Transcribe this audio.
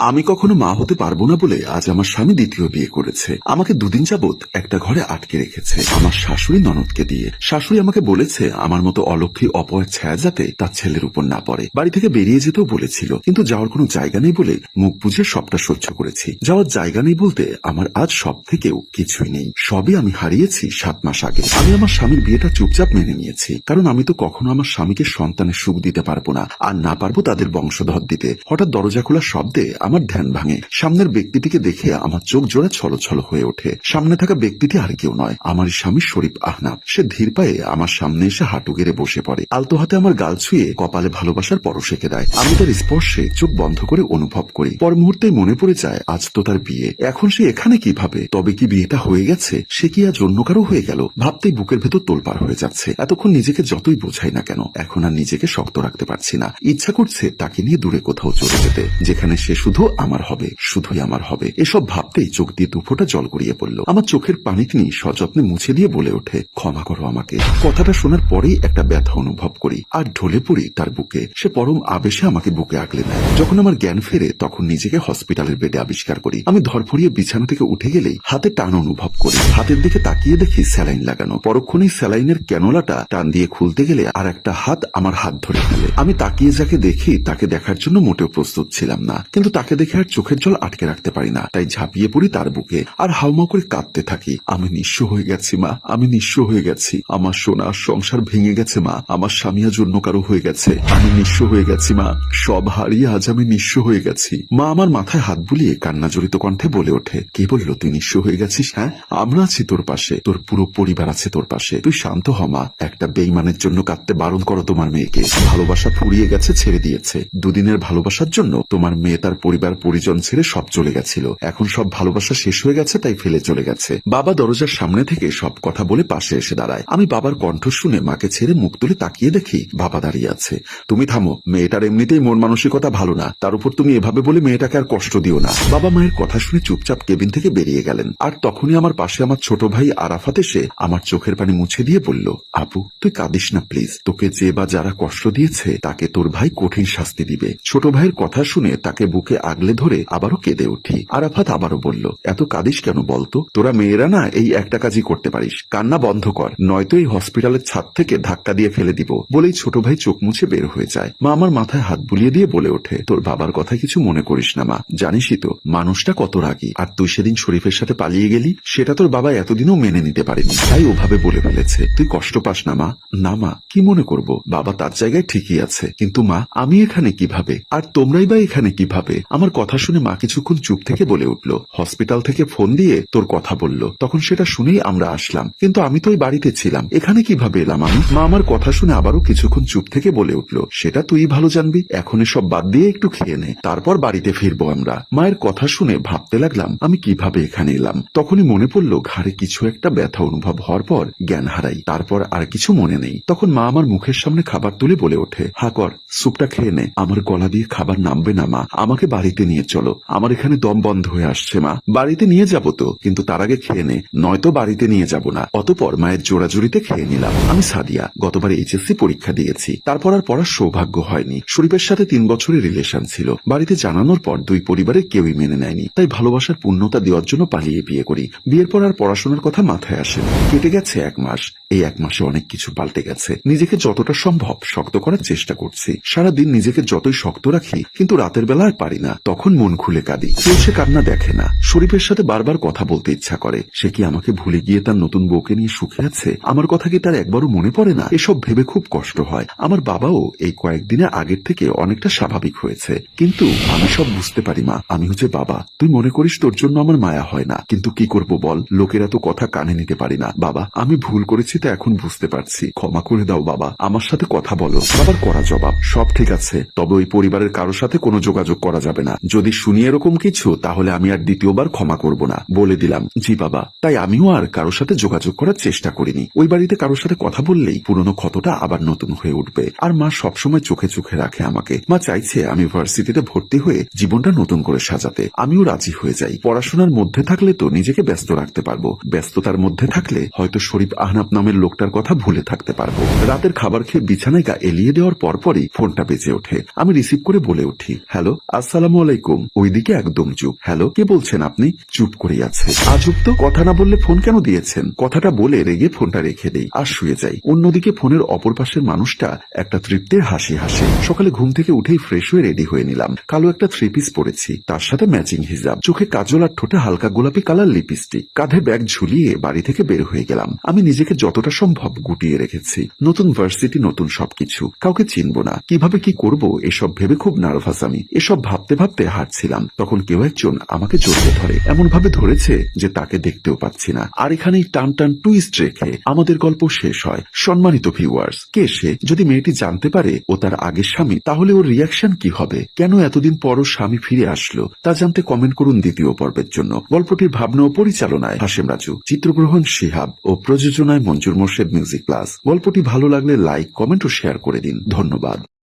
আমি কখনো মা হতে পারব না বলে আজ আমার স্বামী দ্বিতীয় বিয়ে করেছে। আমাকে দুদিন যাবৎ একটা ঘরে আটকে রেখেছে। আমার শাশুড়ি ননদকে দিয়ে। শাশুড়ি আমাকে বলেছে, আমার মতো অলক্ষী অপয়ের ছায়া যাতে তার ছেলের উপর না পড়ে। বাড়ি থেকে বেরিয়ে যেতেও বলেছিল, কিন্তু যাওয়ার কোনো জায়গা নেই বলে মুখ বুঝে সবটা সহ্য করেছি। যাওয়ার জায়গা নেই বলতে আমার আজ সব থেকেও কিছুই নেই। সবই আমি হারিয়েছি সাত মাস আগে। আমি আমার স্বামীর বিয়েটা চুপচাপ মেনে নিয়েছি, কারণ আমি তো কখনো আমার স্বামীকে সন্তানের সুখ দিতে পারব না, আর না পারব তাদের বংশধর দিতে। হঠাৎ দরজা খোলার শব্দে আমার ধ্যান ভাঙে। সামনের ব্যক্তিটিকে দেখে আমার চোখ জোড়া ছলছল হয়ে ওঠে। সামনে থাকা ব্যক্তিটি আর কেউ নয়, আমার স্বামী শরীফ আহনাব। সে ধীর পায়ে আমার সামনে এসে হাঁটু গেড়ে বসে পড়ে। আলতো হাতে আমার গাল ছুঁয়ে কপালে ভালোবাসার পরশ এঁকে দেয়। আমি তার স্পর্শে চোখ বন্ধ করে অনুভব করি। পর মুহূর্তেই মনে পড়ে যায়, আজ তো তার বিয়ে। এখন সে এখানে কীভাবে? তবে কি বিয়েটা হয়ে গেছে? সে কি আজ অন্য কারও হয়ে গেল? ভাবতেই বুকের ভেতর তোলপার হয়ে যাচ্ছে। এতক্ষণ নিজেকে যতই বোঝাই না কেন, এখন আর নিজেকে শক্ত রাখতে পারছি না। ইচ্ছা করছে তাকে নিয়ে দূরে কোথাও চলে যেতে, যেখানে সে শুধু আমার হবে, শুধুই আমার হবে। এসব ভাবতেই চোখ দিয়ে দুফোটা জল গড়িয়ে পড়ল। আমার চোখের পানি তিনি সযত্নে মুছে দিয়ে বলে ওঠে, ক্ষমা করো আমাকে। কথাটা শোনার পরেই একটা ব্যথা অনুভব করি, আর ঢলে পড়ি তার বুকে। সে পরম আবেশে আমাকে বুকে আগলে নেয়। যখন আমার জ্ঞান ফেরে, তখন নিজেকে হসপিটালের বেডে আবিষ্কার করি। আমি ধরফড়িয়ে বিছানা থেকে উঠে গেলেই হাতে টান অনুভব করি। হাতের দিকে তাকিয়ে দেখি স্যালাইন লাগানো। পরক্ষণেই স্যালাইনের ক্যানোলাটা টান দিয়ে খুলতে গেলে আর একটা হাত আমার হাত ধরে ফেলে। আমি তাকিয়ে যাকে দেখি, তাকে দেখার জন্য মোটেও প্রস্তুত ছিলাম না। কিন্তু তাকে দেখে আর চোখের জল আটকে রাখতে পারি না। তাই ঝাঁপিয়ে পড়ি তার বুকে আর হাউমাউ করে কাঁদতে থাকি। আমি নিঃস্ব হয়ে গেছি, মা। আমি নিঃস্ব হয়ে গেছি। আমার সোনা সংসার ভেঙে গেছে, মা। আমার স্বামী আজ অন্য কারও হয়ে গেছে। আমি নিঃস্ব হয়ে গেছি, মা। সব হারিয়ে আজ আমি নিঃস্ব হয়ে গেছি। মা আমার মাথায় হাত বুলিয়ে কান্না জড়িত কণ্ঠে বলে ওঠে, কে বলল তুই নিঃস্ব হয়ে গেছিস হ্যাঁ? আমরা আছি তোর পাশে। তোর পুরো পরিবার আছে তোর পাশে। তুই শান্ত হ, মা। একটা বেইমানের জন্য কাঁদতে বারণ করো তোমার মেয়েকে। ভালোবাসা ফুরিয়ে গেছে, ছেড়ে দিয়েছে। দুদিনের ভালোবাসার জন্য তোমার মেয়ে তার পরিজন ছেড়ে সব চলে গেছিল। এখন সব ভালোবাসা শেষ হয়ে গেছে, তাই ফেলে চলে গেছে। বাবা দরজার সামনে থেকে সব কথা বলে পাশে এসে দাঁড়ায়। আমি বাবার কণ্ঠ শুনে মাকে ছেড়ে মুখ তুলে তাকিয়ে দেখি বাবা দাঁড়িয়ে আছে। তুমি থামো, মেয়েটার এমনিতেই মন মানসিকতা ভালো না। তার উপর তুমি এভাবে বলে মেয়েটাকে আর কষ্ট দিও না। বাবা মায়ের কথা শুনে চুপচাপ কেবিন থেকে বেরিয়ে গেলেন। আর তখনই আমার পাশে আমার ছোট ভাই আরাফাত এসে আমার চোখের পানি মুছে দিয়ে বলল, আপু, তুই কাঁদিস না প্লিজ। তোকে যে বা যারা কষ্ট দিয়েছে, তাকে তোর ভাই কঠিন শাস্তি দিবে। ছোট ভাইয়ের কথা শুনে তাকে বুকে আগলে ধরে আবারও কেঁদে উঠি। আরাফাত আবারও বলল, এত কাঁদিস কেন বলতো? তোরা মেয়েরা না এই একটা কাজই করতে পারিস। কান্না বন্ধ কর, নয়তো এই হসপিটালের ছাদ থেকে ধাক্কা দিয়ে ফেলে দিব। বলেই ছোট ভাই চোখ মুছে বের হয়ে যায়। মা আমার মাথায় হাত বুলিয়ে দিয়ে বলে ওঠে, তোর বাবার কথা কিছু মনে করিস না মা, জানিসই তো, মানুষটা কত রাগী। আর তুই সেদিন শরীফের সাথে পালিয়ে গেলি, সেটা তোর বাবা এতদিনও মেনে নিতে পারেনি। তাই ওভাবে বলে ফেলেছে, তুই কষ্ট পাস না মা না মা, কি মনে করব? বাবা তার জায়গায় ঠিকই আছে। কিন্তু মা, আমি এখানে কীভাবে? আর তোমরাই বা এখানে কীভাবে? আমার কথা শুনে মা কিছুক্ষণ চুপ থেকে বলে উঠল। হসপিটাল থেকে ফোন দিয়ে তোর কথা বলল। তখন সেটা শুনেই আমরা আসলাম। কিন্তু আমি তো ওই বাড়িতে ছিলাম। এখানে কীভাবে এলাম আমি? মা আমার কথা শুনে আবারও কিছুক্ষণ চুপ থেকে বলে উঠল, সেটা তুই ভালো জানবি। এখন সব বাদ দিয়ে একটু খেয়ে নে। তারপর বাড়িতে ফিরবো আমরা। মায়ের কথা শুনে ভাবতে লাগলাম, আমি কীভাবে এখানে এলাম? তখনই মনে পড়ল, ঘাড়ে কিছু একটা ব্যথা অনুভব হওয়ার পর জ্ঞান হারাই। তারপর আর কিছু মনে নেই। তখন মা আমার মুখের সামনে খাবার তুলে বলে ওঠে, হা কর, স্যুপটা খেয়ে নে। আমার গলা দিয়ে খাবার নামবে না মা। আমাকে বাড়িতে নিয়ে চলো। আমার এখানে দম বন্ধ হয়ে আসছে, মা। বাড়িতে নিয়ে যাব তো, কিন্তু তার আগে খেয়ে নে। নয়তো বাড়িতে নিয়ে যাব না। অতপর মায়ের জোড়াজুড়িতে খেয়ে নিলাম। আমি সাদিয়া, গতবার এইচএসসি পরীক্ষা দিয়েছি। তারপর আর পড়ার সৌভাগ্য হয়নি। শরীফের সাথে তিন বছরের রিলেশন ছিল। বাড়িতে জানানোর পর দুই পরিবারের কেউই মেনে নেয়নি। তাই ভালোবাসার পূর্ণতা দেওয়ার জন্য পালিয়ে বিয়ে করি। বিয়ের পর আর পড়াশোনার কথা মাথায় আসে কেটে গেছে এক মাস। এই এক মাসে অনেক কিছু পাল্টে গেছে। নিজেকে যতটা সম্ভব শক্ত করার চেষ্টা করছি। সারাদিন নিজেকে যতই শক্ত রাখি, কিন্তু রাতের বেলা আর পারি না। তখন মন খুলে কাঁদি। কেউ সে কান্না দেখে না। শরীফের সাথে বারবার কথা বলতে ইচ্ছা করে। সে কি আমাকে ভুলে গিয়ে তার নতুন বউকে নিয়ে সুখে আছে? আমার কথা কি তার একবারও মনে পড়ে না? এসব ভেবে খুব কষ্ট হয়। আমার বাবাও এই কয়েকদিনে আগের থেকে অনেকটা স্বাভাবিক হয়েছে। কিন্তু আমি সব বুঝতে পারি, মা। আমি হচ্ছে বাবা। তুই মনে করিস তোর জন্য আমার মায়া হয় না। কিন্তু কি করব বল? লোকেরা তো কথা কানে নিতে পারি না। বাবা, আমি ভুল করেছি তা এখন বুঝতে পারছি। ক্ষমা করে দাও, বাবা। আমার সাথে কথা বলো। বাবার করা জবাব। সব ঠিক আছে। তবে ওই পরিবারের কারোর সাথে কোনো যোগাযোগ করা যাবে না। যদি শুনি এরকম কিছু, তাহলে আমি আর দ্বিতীয়বার ক্ষমা করব না। বলে দিলাম। জি বাবা। তাই আমিও আর কারোর সাথে যোগাযোগ করার চেষ্টা করিনি। ওই বাড়িতে কারোর সাথে কথা বললেই পুরনো ক্ষতটা আবার নতুন হয়ে উঠবে। আর মা সবসময় চোখে চোখে রাখে আমাকে। মা চাইছে আমি ভার্সিটিতে ভর্তি হয়ে জীবনটা নতুন করে সাজাতে। আমিও রাজি হয়ে যাই। পড়াশোনার মধ্যে থাকলে তো নিজেকে ব্যস্ত রাখতে পারব। ব্যস্ততার মধ্যে থাকলে হয়তো শরীফ আহনাব নামের লোকটার কথা ভুলে থাকতে পারব। রাতের খাবার খেয়ে বিছানায় গা এলিয়ে দেওয়ার পরপরই ফোনটা বেজে ওঠে। আমি রিসিভ করে বলে উঠি, হ্যালো, আসসালাম আসসালামু আলাইকুম। ওইদিকে একদম চুপ। হ্যালো, কে বলছেন আপনি? চুপ করে আছে। আজব তো, কথা না বললে ফোন কেন দিয়েছেন? কথাটা বলে রেগে ফোনটা রেখে দেই, আর শুয়ে যাই। অন্যদিকে ফোনের অপর পাশের মানুষটা একটা তৃপ্তির হাসি হাসে। সকালে ঘুম থেকে উঠেই ফ্রেশ হয়ে রেডি হয়ে নিলাম। কালো একটা থ্রি পিস পরেছি। তার সাথে ম্যাচিং হিজাব। চোখে কাজল আর ঠোঁটে হালকা গোলাপি কালার লিপস্টিক কাঁধে ব্যাগ ঝুলিয়ে বাড়ি থেকে বের হয়ে গেলাম। আমি নিজেকে যতটা সম্ভব গুটিয়ে রেখেছি। নতুন ভার্সিটি নতুন সবকিছু। কাউকে চিনব না। কীভাবে কি করব, এসব ভেবে খুব নার্ভাস আমি। এসব ভাবতে ভাবতে হাঁটছিলাম, তখন কেউ একজন আমাকে জড়িয়ে ধরে। এমন ভাবে ধরেছে যে তাকে দেখতেও পাচ্ছি না। আর এখানেই টান টান টুইস্ট রেখে আমাদের গল্প শেষ হয়। সম্মানিত ভিউয়ার্স কে সে? যদি মেয়েটি জানতে পারে ও তার আগের স্বামী, তাহলে ওর রিয়াকশন কি হবে? কেন এতদিন পর স্বামী ফিরে আসলো? তা জানতে কমেন্ট করুন দ্বিতীয় পর্বের জন্য। গল্পটির ভাবনা ও পরিচালনায় হাসেম রাজু, চিত্রগ্রহণ শিহাব ও প্রযোজনায় মঞ্জুর মোর্শেদ মিউজিক প্লাস গল্পটি ভালো লাগলে লাইক কমেন্ট ও শেয়ার করে দিন। ধন্যবাদ।